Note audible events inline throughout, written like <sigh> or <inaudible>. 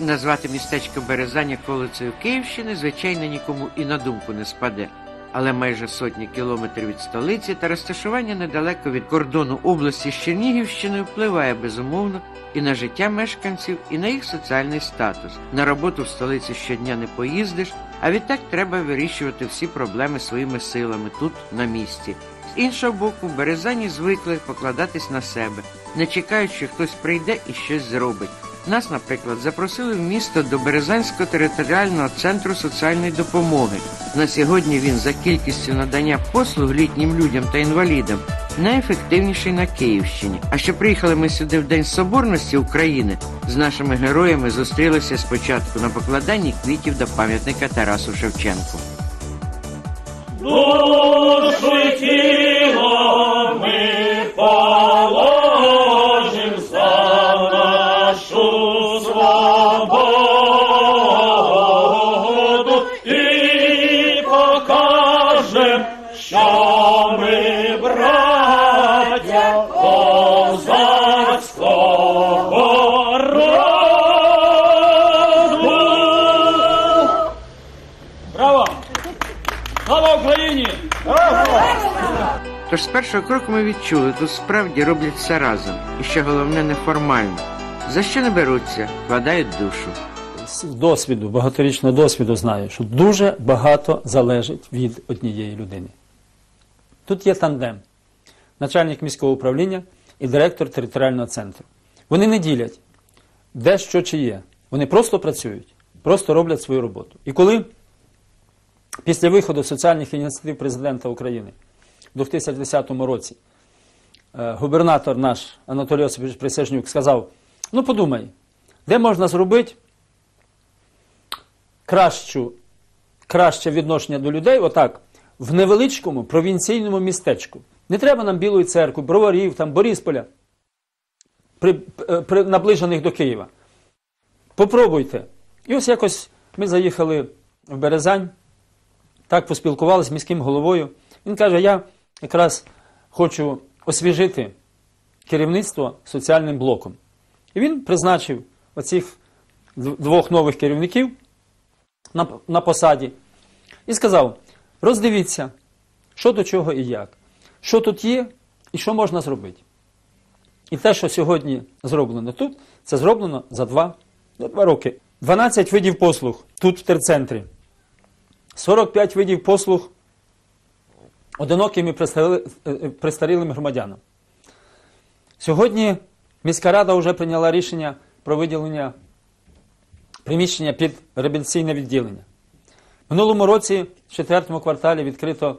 Назвати містечко Березаня колицею Київщини, звичайно, нікому і на думку не спаде. Але майже сотні кілометрів від столиці та розташування недалеко від кордону області з Чернігівщиною впливає безумовно і на життя мешканців, і на їх соціальний статус. На роботу в столиці щодня не поїздиш, а відтак треба вирішувати всі проблеми своїми силами тут, на місці. З іншого боку, березані звикли покладатись на себе, не чекають, що хтось прийде і щось зробить. Нас, наприклад, запросили в місто до Березанського територіального центру соціальної допомоги. На сьогодні він за кількістю надання послуг літнім людям та інвалідам найефективніший на Київщині. А що приїхали ми сюди в День Соборності України, з нашими героями зустрілися спочатку на покладанні квітів до пам'ятника Тарасу Шевченку. Душу першого кроку ми відчули, тут справді роблять все разом, і що головне неформально. За що не беруться, вкладають душу. з досвіду, багаторічного досвіду знаю, що дуже багато залежить від однієї людини. Тут є тандем. Начальник міського управління і директор територіального центру. Вони не ділять, де що чи є. Вони просто працюють, просто роблять свою роботу. І коли після виходу соціальних ініціатив президента України в 2010 році е, губернатор наш Анатолій Осипович Присяжнюк сказав: ну подумай, де можна зробити кращу, краще відношення до людей, отак, в невеличкому провінційному містечку. Не треба нам Білої церкви, броварів, там, Борисполя, при, е, при, наближених до Києва. Попробуйте. І ось якось ми заїхали в Березань, так поспілкувалися з міським головою. Він каже: я якраз хочу освіжити керівництво соціальним блоком. І він призначив оцих двох нових керівників на, на посаді і сказав: роздивіться, що до чого і як, що тут є і що можна зробити. І те, що сьогодні зроблено тут, це зроблено за два, за два роки. 12 видів послуг тут в терцентрі, 45 видів послуг одиноким і е, е, престарілим громадянам. Сьогодні міська рада вже прийняла рішення про виділення приміщення під реабілітаційне відділення. Минулому році, в четвертому кварталі, відкрито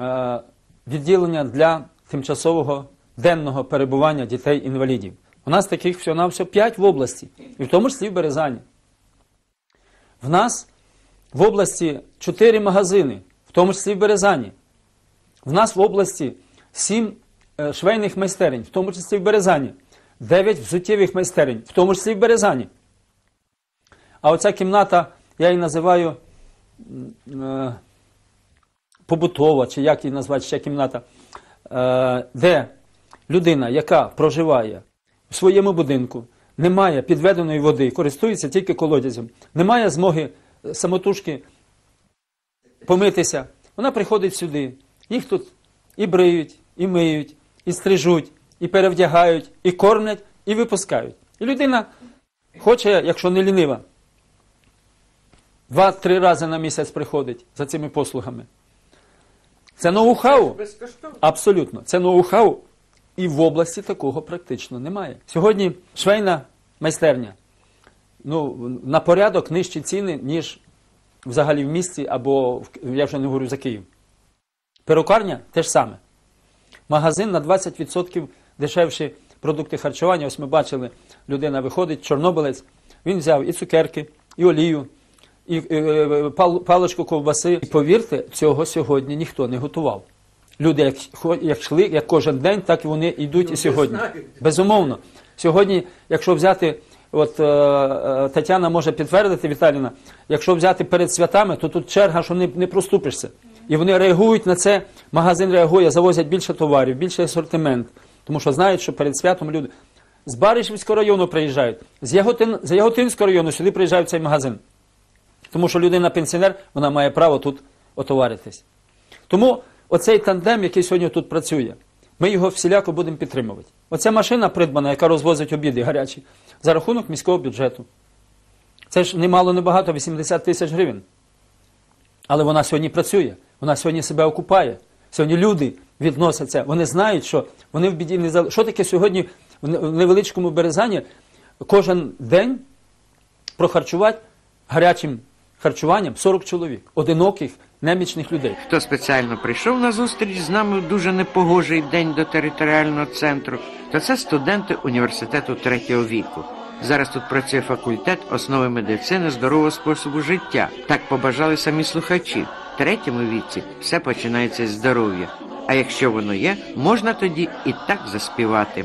е, відділення для тимчасового денного перебування дітей-інвалідів. У нас таких всього на все 5 в області, і в тому числі в Березані. В нас в області 4 магазини, в тому числі в Березані. В нас в області 7 е, швейних майстерень, в тому числі в Березані, 9 взуттєвих майстерень, в тому числі в Березані. А оця кімната, я її називаю е, побутова, чи як її назвати ще кімната, е, де людина, яка проживає в своєму будинку, не має підведеної води, користується тільки колодязем, не має змоги самотужки помитися, вона приходить сюди. Їх тут і бриють, і миють, і стрижуть, і перевдягають, і кормлять, і випускають. І людина хоче, якщо не лінива, два-три рази на місяць приходить за цими послугами. Це ноу-хау. Абсолютно. Це ноу-хау. І в області такого практично немає. Сьогодні швейна майстерня ну, на порядок нижчі ціни, ніж взагалі в місті або я вже не говорю за Київ. Перукарня те ж саме. Магазин на 20% дешевші продукти харчування. Ось ми бачили, людина виходить, чорнобилець, він взяв і цукерки, і олію, і е, пал- паличку ковбаси. І повірте, цього сьогодні ніхто не готував. Люди, як, як йшли, як кожен день, так вони йдуть і сьогодні. Безумовно. Сьогодні, якщо взяти, от е, е, Тетяна може підтвердити, Віталіна, якщо взяти перед святами, то тут черга, що не, не проступишся. І вони реагують на це, магазин реагує, завозять більше товарів, більший асортимент. Тому що знають, що перед святом люди. з Баришівського району приїжджають, з, Яготин, з Яготинського району сюди приїжджають цей магазин. Тому що людина пенсіонер, вона має право тут отоваритись. Тому оцей тандем, який сьогодні тут працює, ми його всіляко будемо підтримувати. Оця машина придбана, яка розвозить обіди гарячі, за рахунок міського бюджету. Це ж немало небагато, 80 тисяч гривень. Але вона сьогодні працює, вона сьогодні себе окупає. Сьогодні люди відносяться, вони знають, що вони в біді не зали... Що таке сьогодні в невеличкому березані кожен день прохарчувати гарячим харчуванням 40 чоловік, одиноких, немічних людей. Хто спеціально прийшов на зустріч з нами в дуже непогожий день до територіального центру, то це студенти університету третього віку. Зараз тут працює факультет основи медицини здорового способу життя. Так побажали самі слухачі. Третьому віці все починається з здоров'я. А якщо воно є, можна тоді і так заспівати.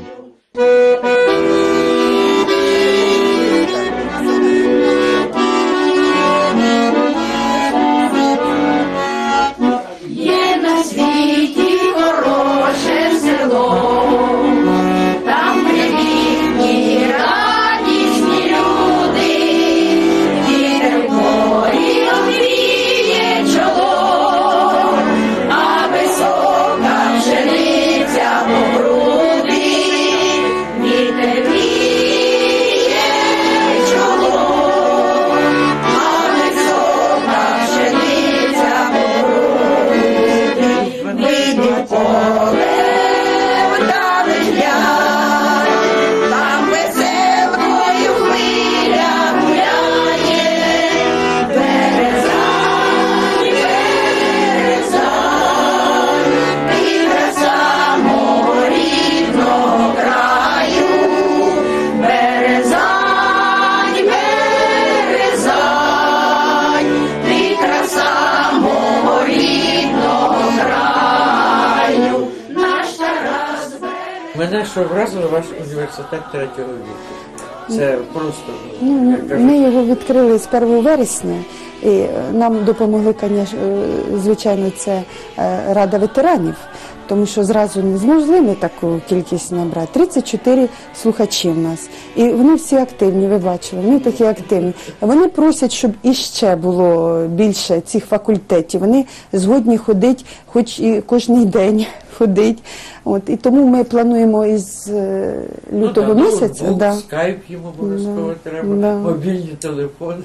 Університет третього віку. Це просто Ну, ми його відкрили з 1 вересня, і е, нам допомогли, е, звичайно, це е, Рада ветеранів, тому що зразу не змогли ми таку кількість набрати. 34 слухачі в нас. І вони всі активні, ви бачили, вони такі активні. Вони просять, щоб іще було більше цих факультетів. Вони згодні ходити, хоч і кожен день <laughs> ходить. От, і тому ми плануємо із е, лютого ну, місяця. ноутбук, да. скайп їм обов'язково Да. треба, Да. мобільні телефони.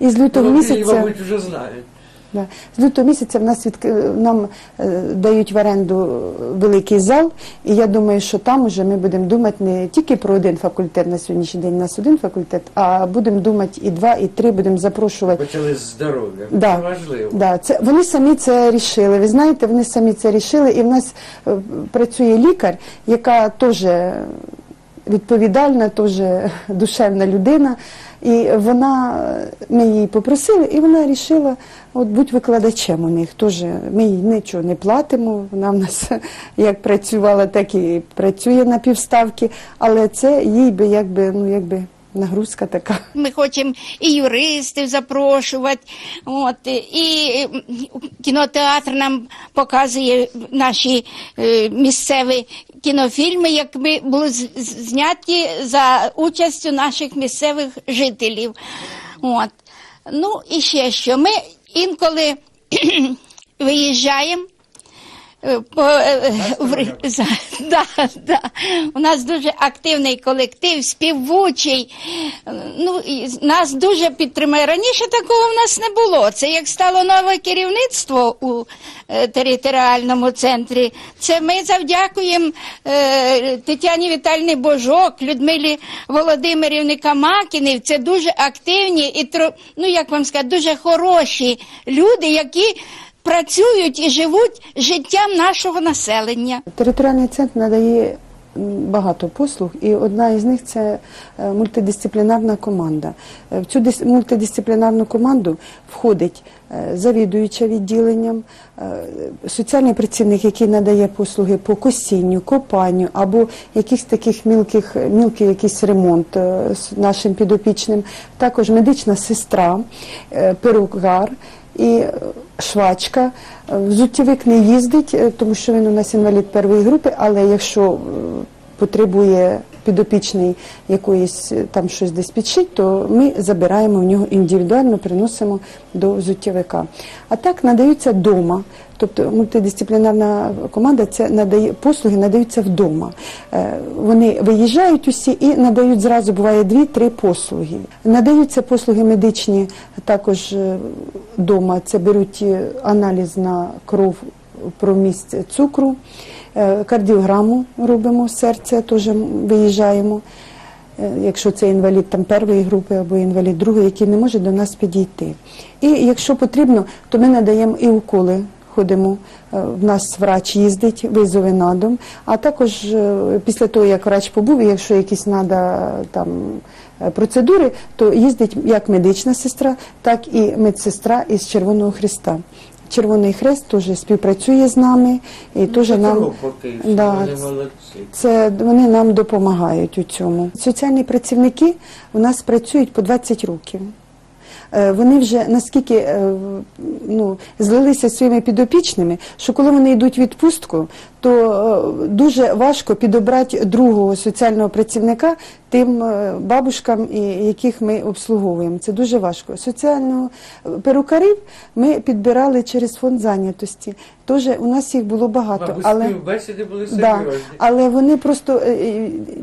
Із лютого Мобільні, місяця мабуть, вже знають. З лютого місяця в нас відк... нам е, дають в оренду великий зал, і я думаю, що там уже ми будемо думати не тільки про один факультет на сьогоднішній день, у нас один факультет, а будемо думати і два, і три, будемо запрошувати. Почали з здоров'я. Да. Це важливо. Да, це вони самі це рішили. Ви знаєте, вони самі це рішили. І в нас е, працює лікар, яка теж відповідальна, теж душевна людина. І вона, ми її попросили, і вона рішила от бути викладачем у них. Теж ми їй нічого не платимо. Вона в нас <laughs> як працювала, так і працює на півставки, але це їй би якби ну якби нагрузка така. Ми хочемо і юристів запрошувати. От, і кінотеатр нам показує наші е, місцеві кінофільми, як ми були зняті за участю наших місцевих жителів. От. Ну і ще що. Ми інколи <clears throat> виїжджаємо. <laughs> да, да. У нас дуже активний колектив, співучий. Е, Ну, і нас дуже підтримує. Раніше такого в нас не було. Це як стало нове керівництво у е, територіальному центрі. Це ми завдякуємо е, Тетяні Вітальні Божок, Людмилі Володимирівні Камакінів. Це дуже активні і ну як вам сказати, дуже хороші люди, які працюють і живуть життям нашого населення. Територіальний центр надає багато послуг, і одна із них це е, мультидисциплінарна команда. Е, В цю мультидисциплінарну команду входить е, завідуюча відділенням, соціальний працівник, який надає послуги по косінню, копанню або якихось таких мілких, мілкий якийсь ремонт нашим підопічним, також медична сестра, перукар і швачка. Взуттєвик не їздить, е, тому що він у нас інвалід першої групи, але якщо е, потребує підопічний якоїсь е, там щось десь підшить, то ми забираємо в нього індивідуально, приносимо до взуттєвика. А так надаються вдома. Тобто мультидисциплінарна команда це надає послуги, надаються вдома. Е, Вони виїжджають усі і надають зразу, буває дві-три послуги. Надаються послуги медичні також вдома. Це беруть е, аналіз на кров про місць цукру, е, кардіограму робимо серця, теж виїжджаємо. Е, Якщо це інвалід там першої групи або інвалід другої, який не може до нас підійти. І якщо потрібно, то ми надаємо і уколи. Ходимо, Е, в нас врач їздить, визови на дом. А також е, після того, як врач побув, якщо якісь треба там е, процедури, то їздить як медична сестра, так і медсестра із Червоного Христа. Червоний Хрест теж співпрацює з нами і теж нам да, це вони нам допомагають у цьому. Соціальні працівники у нас працюють по 20 років. Е, Вони вже наскільки е, ну, злилися зі своїми підопічними, що коли вони йдуть в відпустку, то е, дуже важко підобрати другого соціального працівника тим е, бабушкам, яких ми обслуговуємо. Це дуже важко. Соціального е, перукарів ми підбирали через фонд зайнятості. Тож у нас їх було багато, але бесіди були Да, але вони просто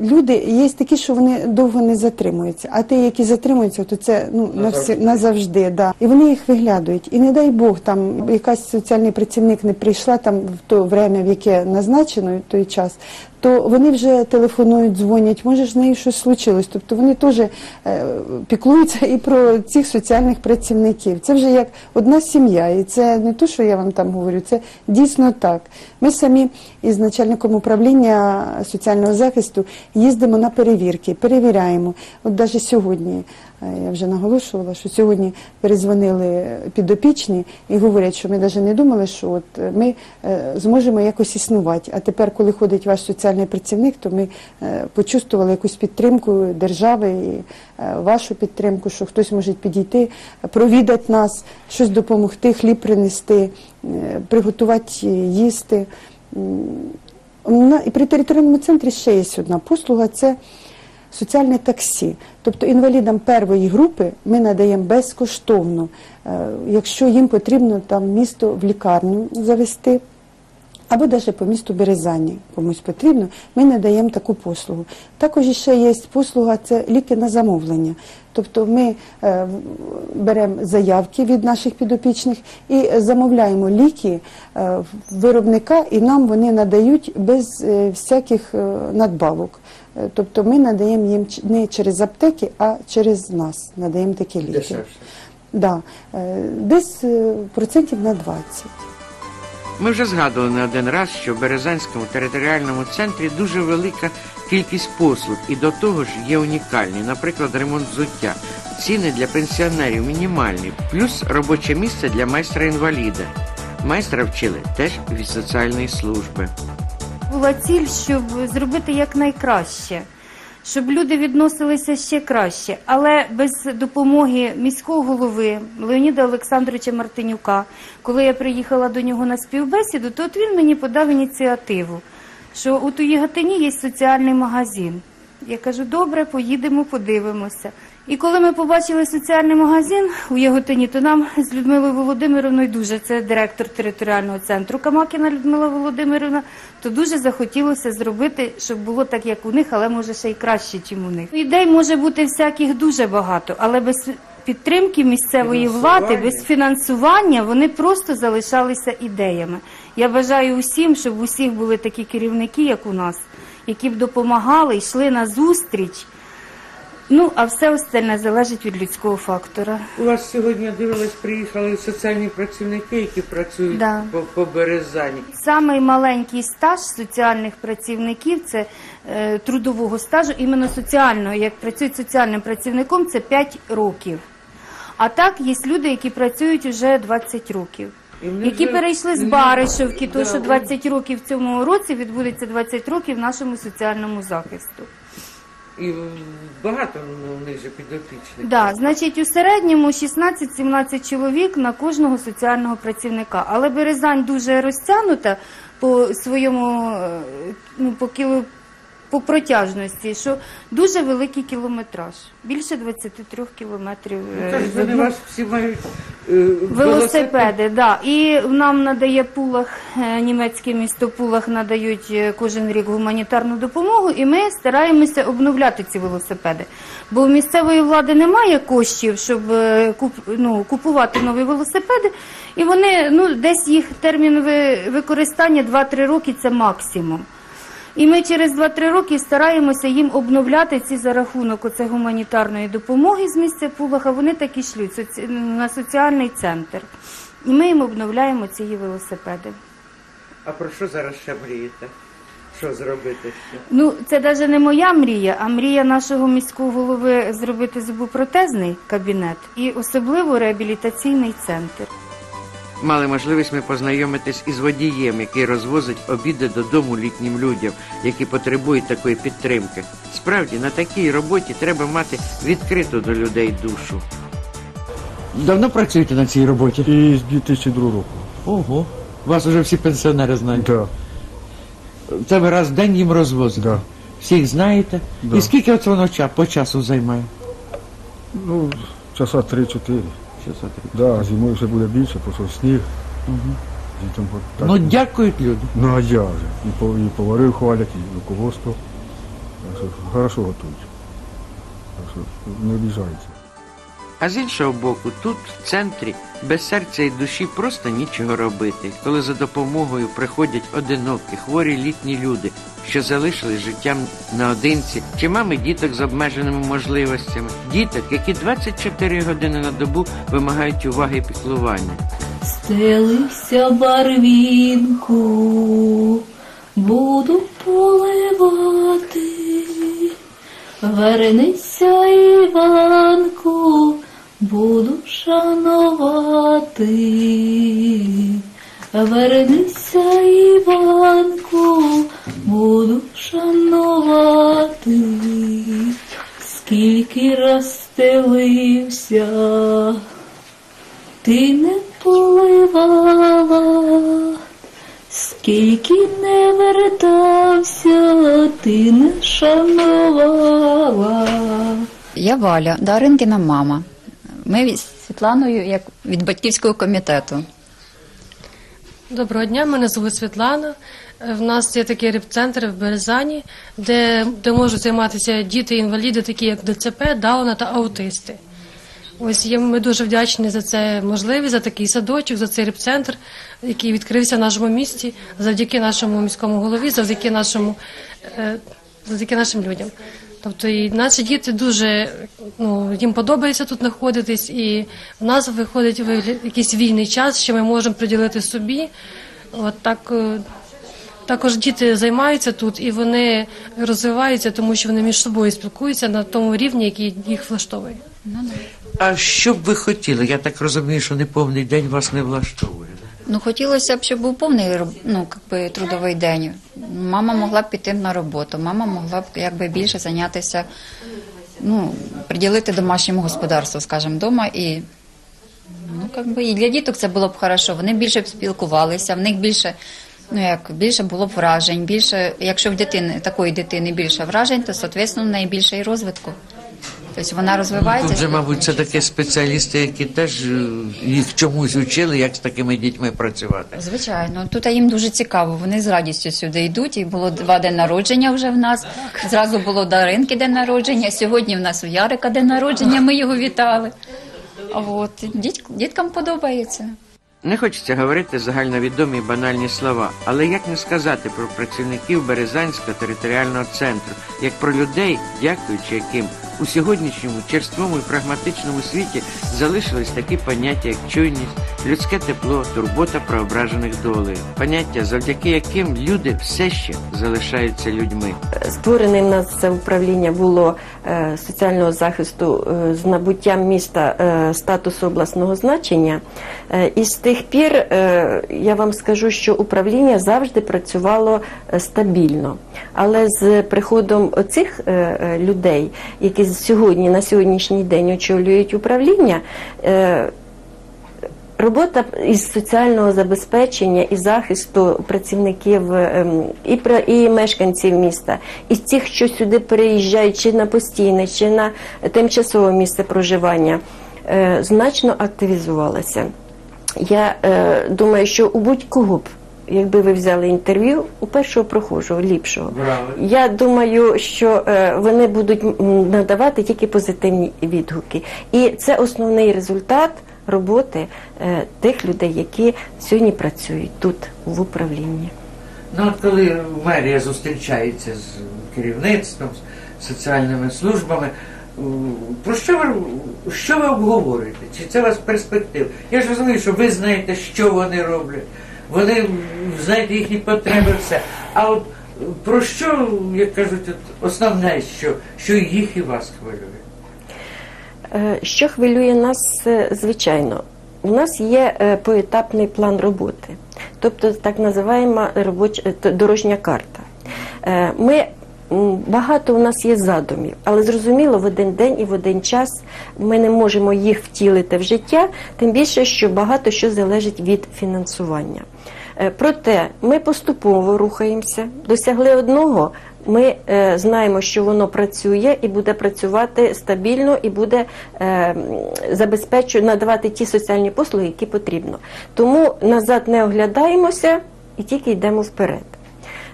люди є такі, що вони довго не затримуються. А ті, які затримуються, то це ну на всі назавжди. Да. І вони їх виглядують. І не дай Бог, там якась соціальний працівник не прийшла там в то время, в яке назначено той час. То вони вже телефонують, дзвонять, може ж з нею щось случилось. Тобто вони теж е, піклуються і про цих соціальних працівників. Це вже як одна сім'я, і це не то, що я вам там говорю, це дійсно так. Ми самі із начальником управління соціального захисту їздимо на перевірки, перевіряємо. От навіть сьогодні е, я вже наголошувала, що сьогодні перезвонили підопічні і говорять, що ми навіть не думали, що от ми е, зможемо якось існувати. А тепер, коли ходить ваш соціальний працівник, то ми е, почувствували якусь підтримку держави і е, вашу підтримку, що хтось може підійти, провідати нас, щось допомогти, хліб принести, е, приготувати їсти. І при територіальному центрі ще є одна послуга це соціальне таксі. Тобто інвалідам першої групи ми надаємо безкоштовно, якщо їм потрібно там місто в лікарню завести. Або навіть по місту Березані комусь потрібно, ми надаємо таку послугу. Також ще є послуга це ліки на замовлення. Тобто ми е, беремо заявки від наших підопічних і замовляємо ліки е, виробника, і нам вони надають без е, всяких надбавок. Тобто ми надаємо їм не через аптеки, а через нас надаємо такі ліки. Дешевше. Да. Десь процентів на 20. Ми вже згадували не один раз, що в Березанському територіальному центрі дуже велика кількість послуг і до того ж є унікальні, наприклад, ремонт взуття. Ціни для пенсіонерів мінімальні, плюс робоче місце для майстра-інваліда. Майстра вчили теж від соціальної служби. була ціль, щоб зробити якнайкраще, щоб люди відносилися ще краще. Але без допомоги міського голови Леоніда Олександровича Мартинюка, коли я приїхала до нього на співбесіду, то от він мені подав ініціативу, що у Туїгатині є соціальний магазин. Я кажу, добре, поїдемо, подивимося. І коли ми побачили соціальний магазин у Яготині, то нам з Людмилою Володимировною дуже, це директор територіального центру Камакіна Людмила Володимирівна, то дуже захотілося зробити, щоб було так, як у них, але може ще й краще, ніж у них. Ідей може бути всяких дуже багато, але без підтримки місцевої влади, без фінансування вони просто залишалися ідеями. Я бажаю усім, щоб у всіх були такі керівники, як у нас, які б допомагали, йшли на зустріч. Ну, а все остальне залежить від людського фактора. У вас сьогодні дивилась, приїхали соціальні працівники, які працюють Да. по, по Березані. Самий маленький стаж соціальних працівників це е, трудового стажу, іменно соціального, як працюють соціальним працівником, це 5 років. А так є люди, які працюють вже 20 років. І вони Які вже перейшли з не- Баришевки, Да, то що 20 років в цьому році відбудеться 20 років нашому соціальному захисту. І багато ну, у них же підопічних. Да, значить, у середньому 16-17 чоловік на кожного соціального працівника. Але Березань дуже розтягнута по своєму е, ну, по кіло. По протяжності, що дуже великий кілометраж, більше 23 кілометрів. е, Це ж вони вас всі мають е. Велосипеди, да. І нам надає Пулах, е, німецьке місто Пулах надають кожен рік гуманітарну допомогу, і ми стараємося обновляти ці велосипеди. Бо у місцевої влади немає коштів, щоб куп, ну, купувати нові велосипеди, і вони ну, десь їх термін використання 2-3 роки це максимум. І ми через 2-3 роки стараємося їм обновляти ці за рахунок оце гуманітарної допомоги з місця Пулаха. Вони так і шлють на соціальний центр. І ми їм обновляємо ці велосипеди. А про що зараз ще мрієте? Що зробити ще? Ну, це навіть не моя мрія, а мрія нашого міського голови зробити зубопротезний кабінет і особливо реабілітаційний центр. Мали можливість ми познайомитись із водієм, який розвозить обіди додому літнім людям, які потребують такої підтримки. Справді, на такій роботі треба мати відкриту до людей душу. Давно працюєте на цій роботі? І з 2002 року. Ого. Вас вже всі пенсіонери знають. Да, Це ви раз в день їм розвозите? да. Всіх знаєте? Да. І скільки от воно по часу займає? Ну, часа 3-4. Часа три. Да, зимою вже буде більше, тому що сніг. Дітям от так. Ну, дякують люди. Ну, а я вже. І, по, і поварив хвалять, і руководство. Так що хорошо готують. Так що не обіжаються. А з іншого боку, тут, в центрі, без серця і душі просто нічого робити, коли за допомогою приходять одинокі, хворі літні люди, що залишили життям наодинці, чи мами діток з обмеженими можливостями, діток, які 24 години на добу вимагають уваги і піклування. Стелився барвінку, буду поливати. Вернися, Іванку, буду шанувати. Вернися, Іванку, буду шанувати. Скільки розстелився, ти не поливала, скільки не вертався, ти не шанувала. Я Валя, Даринкіна мама. Ми з Світланою як від батьківського комітету. Доброго дня, мене звуть Світлана. Е, В нас є такий репцентр в Березані, де, де можуть займатися діти-інваліди, такі як ДЦП, Дауна та аутисти. Ось є, ми дуже вдячні за це можливість, за такий садочок, за цей репцентр, який відкрився в нашому місті, завдяки нашому міському голові, завдяки нашому е, завдяки нашим людям. Тобто і наші діти дуже ну, їм подобається тут знаходитись, і в нас виходить якийсь вільний час, що ми можемо приділити собі. От так. е, Також діти займаються тут і вони розвиваються, тому що вони між собою спілкуються на тому рівні, який їх влаштовує. А що б ви хотіли? Я так розумію, що неповний день вас не влаштовує. Ну, хотілося б, щоб був повний ну, как би, трудовий день. Мама могла б піти на роботу, мама могла б якби більше зайнятися, ну, приділити домашньому господарству, скажімо, вдома. І, ну, как би, і для діток це було б хорошо. Вони більше б спілкувалися, в них більше, ну, як, більше було б вражень, більше, якщо в дитини, такої дитини більше вражень, то, соответственно, в неї і розвитку. Тобто вона розвивається. Тут же, мабуть, це такі спеціалісти, які теж е, їх чомусь вчили, як з такими дітьми працювати. Звичайно, тут їм дуже цікаво. Вони з радістю сюди йдуть. І було два день народження вже в нас. Зразу було Даринки день народження. Сьогодні в нас у Ярика день народження. Ми його вітали. От діт, діткам подобається. Не хочеться говорити загальновідомі банальні слова, але як не сказати про працівників Березанського територіального центру, як про людей, дякуючи яким у сьогоднішньому черствому і прагматичному світі залишились такі поняття, як чуйність, людське тепло, турбота про ображених долею, поняття, завдяки яким люди все ще залишаються людьми. Створене в нас це управління було е, соціального захисту е, з набуттям міста е, статусу обласного значення. Е, і з тих пір е, я вам скажу, що управління завжди працювало е, стабільно. Але з приходом цих е, людей, які сьогодні на сьогоднішній день очолюють управління. Робота із соціального забезпечення і захисту працівників ем, і, і мешканців міста, і тих, що сюди переїжджають чи на постійне, чи на тимчасове місце проживання, значно активізувалася. Я е, думаю, що у будь-кого б, якби ви взяли інтерв'ю, у першого прохожого, ліпшого, Браво. я думаю, що е, вони будуть надавати тільки позитивні відгуки. І це основний результат роботи е, тих людей, які сьогодні працюють тут в управлінні. Ну, от коли мерія зустрічається з керівництвом, з соціальними службами, про що ви, що ви обговорюєте? Чи це у вас перспектив? Я ж розумію, що ви знаєте, що вони роблять, вони знаєте їхні потреби, все. А от про що, як кажуть, от основне, що, що їх і вас хвилює? Е, Що хвилює нас, е, звичайно, у нас є е, поетапний план роботи, тобто так називаємо робоча е, дорожня карта. Ми багато у нас є задумів, але зрозуміло, в один день і в один час ми не можемо їх втілити в життя, тим більше, що багато що залежить від фінансування. Е, Проте ми поступово рухаємося, досягли одного. Ми е, знаємо, що воно працює і буде працювати стабільно, і буде е, забезпечувати надавати ті соціальні послуги, які потрібно. Тому назад не оглядаємося і тільки йдемо вперед.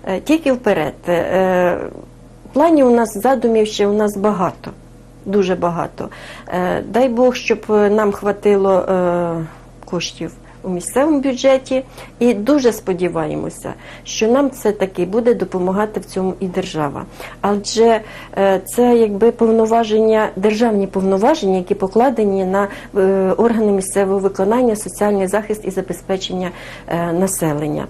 Е, тільки вперед. Е, планів у нас задумів ще у нас багато, дуже багато. Е, дай Бог, щоб е, нам хватило е, коштів у місцевому бюджеті, і дуже сподіваємося, що нам все таки буде допомагати в цьому і держава. Адже е, це якби повноваження, державні повноваження, які покладені на е, органи місцевого виконання, соціальний захист і забезпечення е, населення.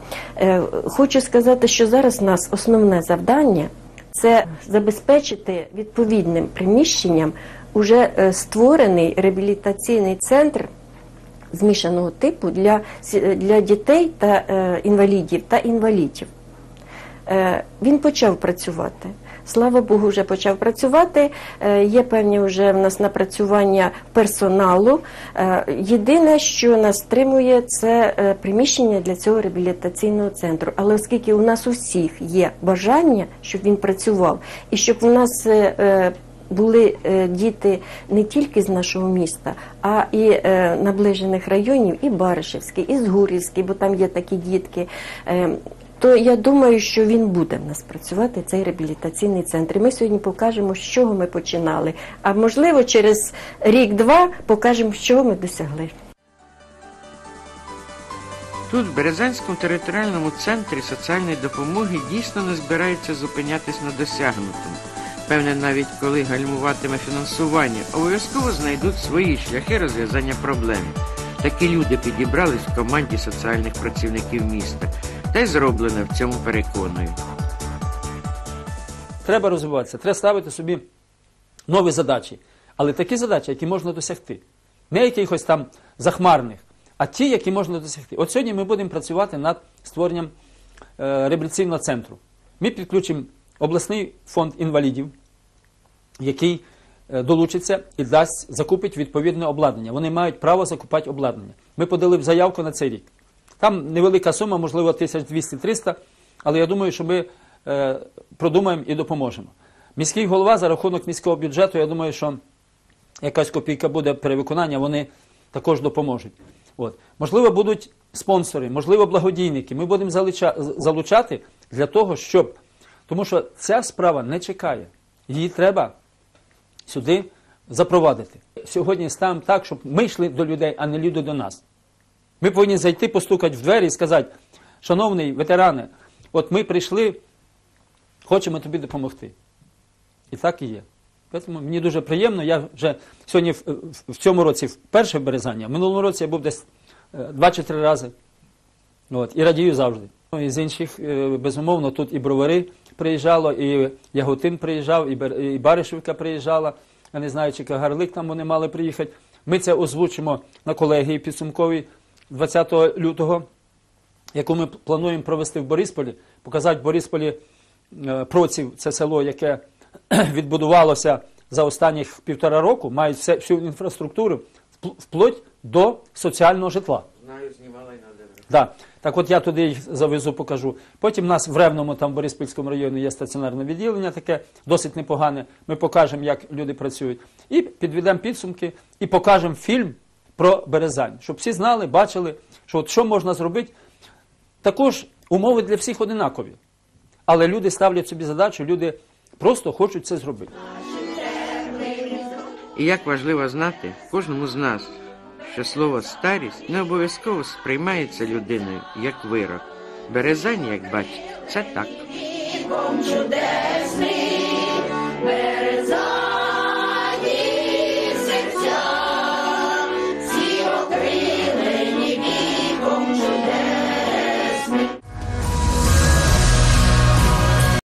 Хочу сказати, що зараз у нас основне завдання це забезпечити відповідним приміщенням уже створений реабілітаційний центр змішаного типу для, для дітей та е, інвалідів та інвалідів. Е, він почав працювати. Слава Богу, вже почав працювати. Е, є певні вже в нас напрацювання персоналу. Е, єдине, що нас стримує, це е, приміщення для цього реабілітаційного центру. Але оскільки у нас у всіх є бажання, щоб він працював, і щоб у нас е, е, були е, діти не тільки з нашого міста, а і е, наближених районів, і Баришевський, і Згурівський, бо там є такі дітки. Е, то я думаю, що він буде в нас працювати, цей реабілітаційний центр. І ми сьогодні покажемо, з чого ми починали. А можливо, через рік-два покажемо, з чого ми досягли. Тут, в Березанському територіальному центрі соціальної допомоги, дійсно не збирається зупинятись на досягнутому. Певне, навіть коли гальмуватиме фінансування, обов'язково знайдуть свої шляхи розв'язання проблем. Такі люди підібрались в команді соціальних працівників міста, та й зроблено в цьому переконую. Треба розвиватися, треба ставити собі нові задачі, але такі задачі, які можна досягти. Не якихось там захмарних, а ті, які можна досягти. От сьогодні ми будемо працювати над створенням е, реабілітаційного центру. Ми підключимо обласний фонд інвалідів, який е, долучиться і дасть, закупить відповідне обладнання. Вони мають право закупати обладнання. Ми подали заявку на цей рік. Там невелика сума, можливо, 1200-300, але я думаю, що ми е, продумаємо і допоможемо. Міський голова за рахунок міського бюджету, я думаю, що якась копійка буде перевиконання, вони також допоможуть. От. Можливо, будуть спонсори, можливо, благодійники. Ми будемо залуча- залучати для того, щоб. Тому що ця справа не чекає. Її треба сюди запровадити. Сьогодні ставимо так, щоб ми йшли до людей, а не люди до нас. Ми повинні зайти, постукати в двері і сказати, шановний ветеране, от ми прийшли, хочемо тобі допомогти. І так і є. Тому мені дуже приємно. Я вже сьогодні в, в- цьому році вперше в Березані, а в минулому році я був десь е, два чи три рази. От, і радію завжди. Ну, і з інших, е, безумовно, тут і бровари приїжджало, і Яготин приїжджав, і, Баришівка приїжджала. Я не знаю, чи Кагарлик там вони мали приїхати. Ми це озвучимо на колегії підсумковій 20 лютого, яку ми плануємо провести в Борисполі, показати в Борисполі е, Проців, це село, яке <clears throat> відбудувалося за останніх півтора року, мають всю інфраструктуру, вплоть до соціального житла. Знаю, знімала надо. Да. Так от я туди їх завезу, покажу. Потім у нас в Ревному, там в Бориспільському районі є стаціонарне відділення таке, досить непогане. Ми покажемо, як люди працюють. І підведемо підсумки, і покажемо фільм про Березань, щоб всі знали, бачили, що от що можна зробити. Також умови для всіх одинакові. Але люди ставлять собі задачу, люди просто хочуть це зробити. І як важливо знати кожному з нас, що слово старість не обов'язково сприймається людиною як вирок. Березань, як бачите, це так. чудесний береза.